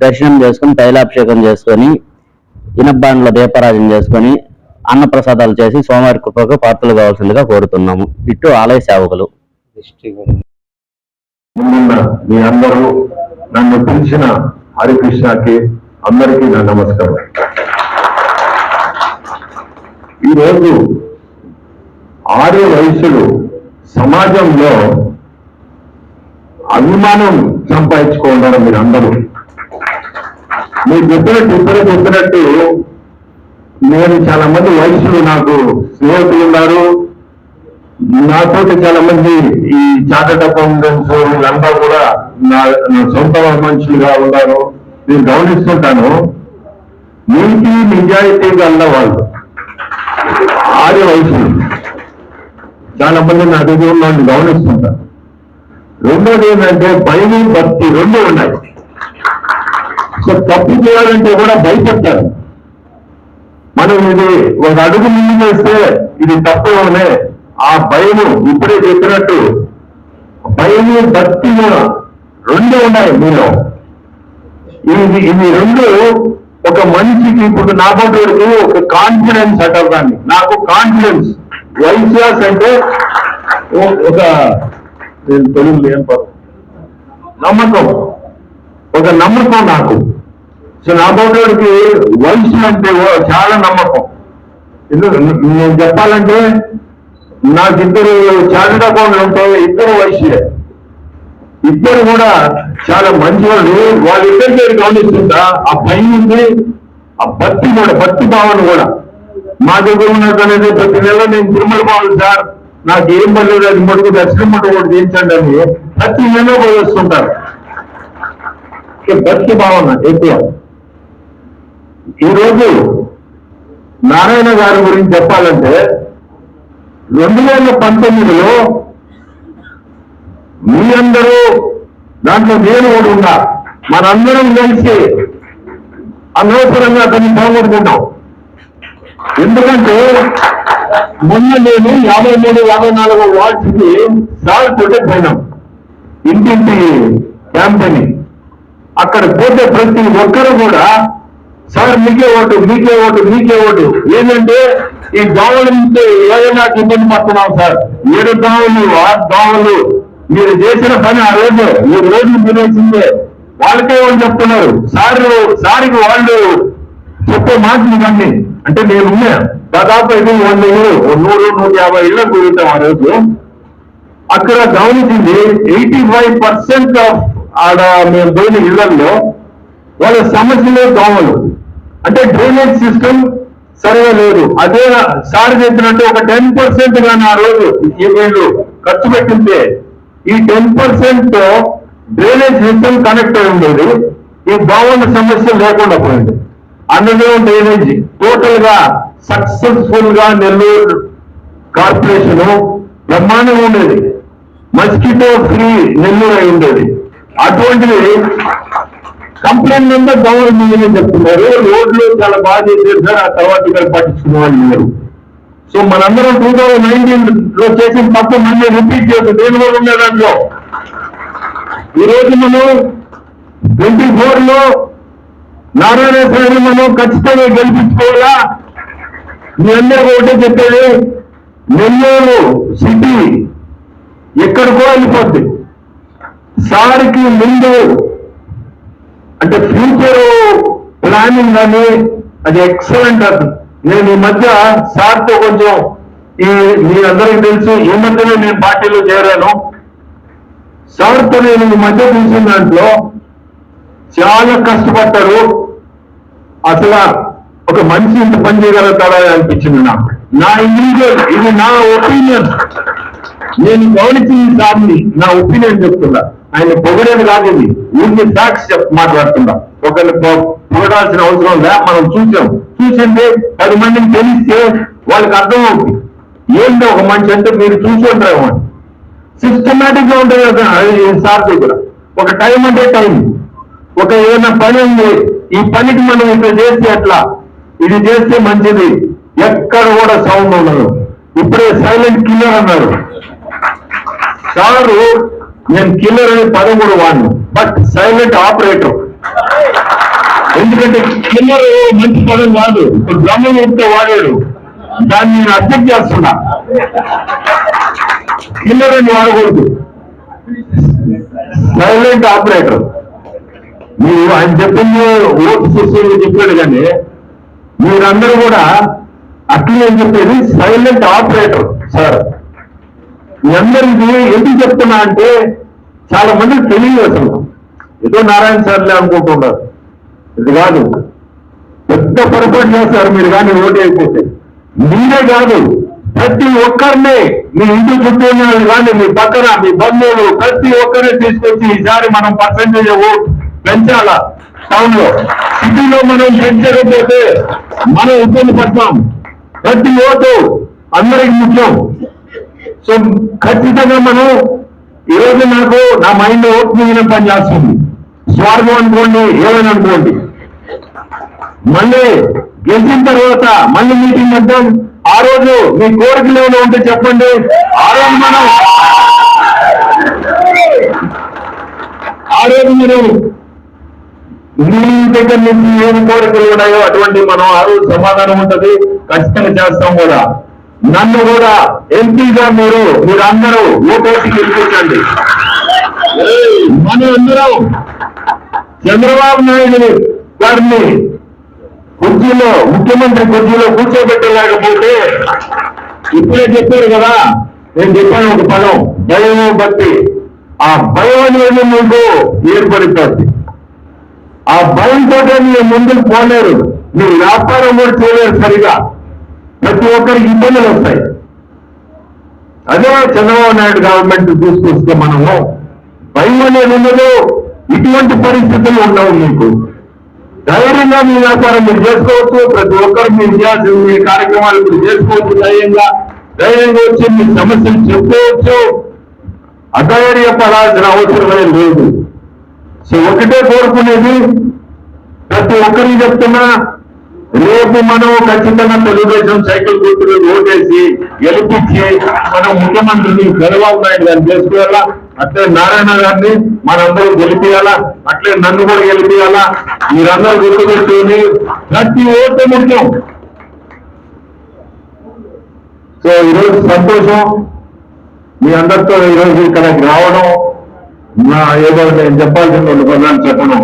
దర్శనం చేసుకుని తైలాభిషేకం చేసుకొని ఇనబ్బాండ్ల దీపారాజన చేసుకొని అన్నప్రసాదాలు చేసి సోమవారి కృపకు పాత్రలు కావాల్సిందిగా కోరుతున్నాము. ఇటు ఆలయ సేవకులు. ముందున్న మీ అందరూ నన్ను పిలిచిన హరికృష్ణకి అందరికీ నా నమస్కారం. ఈరోజు ఆర్య వయసులు సమాజంలో అభిమానం సంపాదించుకుంటారు మీరు అందరూ మీరు చెప్పినట్టు ఇద్దరు చెప్పినట్టు నేను చాలా మంది వయసులు నాకు స్నేహితులు ఉన్నారు. నాతో చాలా మంది ఈ చార్టెడ్ అకౌంటెంట్స్ వీళ్ళంతా కూడా నా సొంత మనుషులుగా ఉన్నారు. నేను గమనిస్తుంటాను. నీతి నిజాయితీ గల్ల వాళ్ళు. ఆర్య వయసులు చాలా మంది నా దగ్గర ఉన్న గమనిస్తుంటాను. రెండోది ఏంటంటే భయం భక్తి రెండు ఉన్నాయి. సో తప్పు చేయాలంటే కూడా భయపడతారు. మనం ఇది ఒక అడుగు ముందు వేస్తే ఇది తప్పు అనే ఆ భయము ఇప్పుడే చెప్పినట్టు భయము భక్తి రెండు ఉన్నాయి మీలో. ఇది ఇది రెండు ఒక మనిషికి ఇప్పుడు నా బోటికి ఒక కాన్ఫిడెన్స్ అంటారు దాన్ని. నాకు కాన్ఫిడెన్స్ వైశ్యాస్ అంటే ఓ- ఒక నేను తెలుగు ఏం నమ్మకం. ఒక నమ్మకం నాకు. సో నా బోటికి వయసు అంటే చాలా నమ్మకం. ఎందుకు? నేను చెప్పాలంటే నాకు ఇద్దరు చార్టెడ్ అకౌంట్లు ఉంటాయి ఇద్దరు వయసులే. ఇద్దరు కూడా చాలా మంచి వాళ్ళు వాళ్ళిద్దరి పేరు గమనిస్తుంటా ఆ పైన ఉంది ఆ భక్తి కూడా భక్తి భావన కూడా. మా దగ్గర ఉన్నది ప్రతి నెల నేను తిరుమల పోవాలి సార్ నాకు ఏం పర్లేదు అది మటుకు దర్శనం మటుకు కూడా తీర్చండి అని ప్రతి నెల పోయి వస్తుంటారు. భక్తి భావన ఎక్కువ. ఈరోజు నారాయణ గారి గురించి చెప్పాలంటే రెండు వేల పంతొమ్మిదిలో మీ అందరూ దాంట్లో నేను కూడా ఉన్నా. మనందరం కలిసి అనవసరంగా అతన్ని పోగొట్టుకుంటాం. ఎందుకంటే మొన్న నేను యాభై మూడు యాభై నాలుగు వార్డ్స్కి సార్ పోయినాం ఇంటింటి క్యాంపెయిన్. అక్కడ పోతే ప్రతి ఒక్కరు కూడా సార్ మీకే ఓటు మీకే ఓటు మీకే ఓటు. ఏంటంటే ఈ దోమల నుంచి ఏదైనా ఇబ్బంది పడుతున్నాం సార్. ఏడు దోమలు ఆరు దోమలు మీరు చేసిన పని ఆ రోజు ఈ రోజు తినేసిందే వాళ్ళకే వాళ్ళు చెప్తున్నారు. సార్ సార్కి వాళ్ళు చెప్పే మాటలు ఇవన్నీ అంటే నేను ఉన్నా దాదాపు ఇది వంద ఇళ్ళు నూరు నూట యాభై ఇళ్ళకు తిరుగుతాం ఆ రోజు. అక్కడ గమనించింది ఎయిటీ ఫైవ్ పర్సెంట్ ఆఫ్ ఆడ మేము పోయిన ఇళ్ళలో వాళ్ళ సమస్యలే దోమలు అంటే డ్రైనేజ్ సిస్టమ్ సరిగా లేదు. అదే సార్ చెప్పినట్టు ఒక టెన్ పర్సెంట్ కానీ ఆ రోజు వీళ్ళు ఖర్చు పెట్టింటే ఈ ten percent drainage system connect అయి ఉండేది. ఈ బాగున్న సమస్య లేకుండా పోయింది. అందులో డ్రైనేజ్ టోటల్గా సక్సెస్ఫుల్గా నెల్లూరు కార్పొరేషన్ బ్రహ్మాండంగా ఉండేది. మస్కిటో ఫ్రీ నెల్లూరు అయి ఉండేది. అటువంటిది కంప్లైంట్ నెంబర్ దోమలు మీదనే చెప్తున్నారు. రోడ్లు చాలా బాగా చేశారు సార్ ఆ తర్వాత ఇక్కడ పట్టించుకున్న వాళ్ళు లేరు సో మనందరం టూ థౌజండ్ నైన్టీన్లో చేసిన తప్పు మళ్ళీ రిపీట్ చేస్తాం దేని కూడా ఉండే దాంట్లో? ఈ రోజు మనం ట్వంటీ ఫోర్లో నారాయణ స్వామి మనం ఖచ్చితంగా గెలిపించుకోవాలా? మీ అందరికీ ఒకటే చెప్పేది నెల్లూరు సిటీ ఎక్కడికో వెళ్ళిపోద్ది. సార్కి ముందు అంటే ఫ్యూచర్ ప్లానింగ్ కానీ అది ఎక్సలెంట్ అది నేను ఈ మధ్య సార్తో కొంచెం ఈ మీ మీరందరికీ తెలుసు ఈ మధ్యనే నేను పార్టీలో చేరాను. సార్తో నేను ఈ మధ్య చూసిన దాంట్లో చాలా కష్టపడ్డారు. అసలు ఒక మనిషి ఇంత పని చేయగలుగుతాడా అనిపించింది నాకు. నా ఇండివిజువల్ ఇది నా ఒపీనియన్ నేను గమనించిన సార్ని నా ఒపీనియన్ చెప్తున్నా. ఆయన పొగడేది కాదు ఇది ఊరికి ఫ్యాక్ట్స్ చెప్ మాట్లాడుతున్నా. ఒకరిని పొగడాల్సిన అవసరం లే మనం చూసాం. చూసింది పది మందిని తెలిస్తే వాళ్ళకి అర్థం అవుతుంది ఏంటో ఒక మనిషి అంటే మీరు చూసి ఉంటారు సిస్టమేటిక్గా ఉంటుంది సార్ దగ్గర. ఒక టైం అంటే టైం. ఒక ఏదైనా పని ఉంది ఈ పనికి మనం ఇట్లా చేస్తే అట్లా ఇది చేస్తే మంచిది. ఎక్కడ కూడా సౌండ్ ఉండదు. ఇప్పుడే సైలెంట్ కిల్లర్ అన్నారు. సారు నేను కిల్లర్ అనే పదం కూడా వాడిను బట్ సైలెంట్ ఆపరేటర్ ఎందుకంటే కిల్లర్ మంచి పదం కాదు ఇప్పుడు ఉంటే వాడాడు. దాన్ని నేను అర్థం చేస్తున్నా. కిల్లర్ అని వాడకూడదు. సైలెంట్ ఆపరేటర్ మీరు ఆయన చెప్పింది ఓటు సిస్టమ్ చెప్పాడు కానీ మీరందరూ కూడా అట్లే అని చెప్పేది? సైలెంట్ ఆపరేటర్ సార్ మీ అందరికీ ఎందుకు చెప్తున్నా అంటే చాలా మందికి తెలియదు అసలు. ఏదో నారాయణ సార్లే అనుకుంటున్నారు. ఇది కాదు. పెద్ద పొరపాటు చేస్తారు మీరు కానీ ఓటు అయిపోతే మీరే కాదు. ప్రతి ఒక్కరిని మీ ఇంటి చుట్టూ ఉన్న వాళ్ళు కానీ మీ పక్కన మీ బంధువులు ప్రతి ఒక్కరిని తీసుకొచ్చి ఈసారి మనం పర్సంటేజ్ ఓట్ పెంచాలా? టౌన్లో సిటీలో మనం పెంచకపోతే మనం ఇబ్బంది పడతాం. ప్రతి ఓటు అందరికి ముఖ్యం. సో ఖచ్చితంగా మనం ఈ రోజు నాకు నా మైండ్ ఓట్ మీద పని చేస్తుంది. స్వార్థం అనుకోండి ఏమైనా అనుకోండి. మళ్ళీ గెలిచిన తర్వాత మళ్ళీ మీటింగ్ అంటాం ఆ రోజు మీ కోరికలు ఏమైనా ఉంటే చెప్పండి. ఆ రోజు మనం ఆ రోజు మీరు మీ దగ్గర నుంచి ఏమి కోరికలు ఉన్నాయో అటువంటి మనం ఆ రోజు సమాధానం ఉంటుంది. ఖచ్చితంగా చేస్తాం కూడా. నన్ను కూడా ఎంపీగా మీరు మీరందరూ ఓటేసి గెలిపించండి. మనం అందరం చంద్రబాబు నాయుడు గారిని కుర్చీలో ముఖ్యమంత్రి కుర్చీలో కూర్చోబెట్టలేకపోతే ఇప్పుడే చెప్పారు కదా నేను చెప్పాను ఒక పదం భయం బట్టి ఆ భయం అనేది మీకు ఏర్పడుతుంది. ఆ భయంతో మీరు ముందుకు పోలేరు. మీరు వ్యాపారం కూడా చేయలేరు సరిగా. ప్రతి ఒక్కరికి ఇబ్బందులు వస్తాయి. అదే చంద్రబాబు నాయుడు గవర్నమెంట్ తీసుకొస్తే మనము భయం అనేది ఉండదు ఇటువంటి పరిస్థితులు ఉండవు మీకు. ధైర్యంగా మీ వ్యాపారం మీరు చేసుకోవచ్చు ప్రతి ఒక్కరు మీరు చేయాల్సిన మీ కార్యక్రమాలు మీరు చేసుకోవచ్చు ధైర్యంగా ధైర్యంగా వచ్చి మీ సమస్యలు చెప్పుకోవచ్చు. అధైర్యపడాల్సిన అవసరమే లేదు. సో ఒకటే కోరుకునేది ప్రతి ఒక్కరికి చెప్తున్నా రేపు మనం ఖచ్చితంగా తెలుగుదేశం సైకిల్ గుర్తులు ఓటేసి గెలిపించి మనం ముఖ్యమంత్రిని చంద్రబాబు నాయుడు గారిని చేసుకోవాలా? అట్లే నారాయణ గారిని మనందరూ గెలిపియాలా? అట్లే నన్ను కూడా గెలిపియాలా? మీరందరూ గుర్తుపెట్టుకుని ప్రతి ఓటు ముఖ్యం. సో ఈరోజు సంతోషం. మీ అందరితో ఈరోజు ఇక్కడికి రావడం. నా ఏదో నేను చెప్పాల్సిన రెండు పదాలు చెప్పడం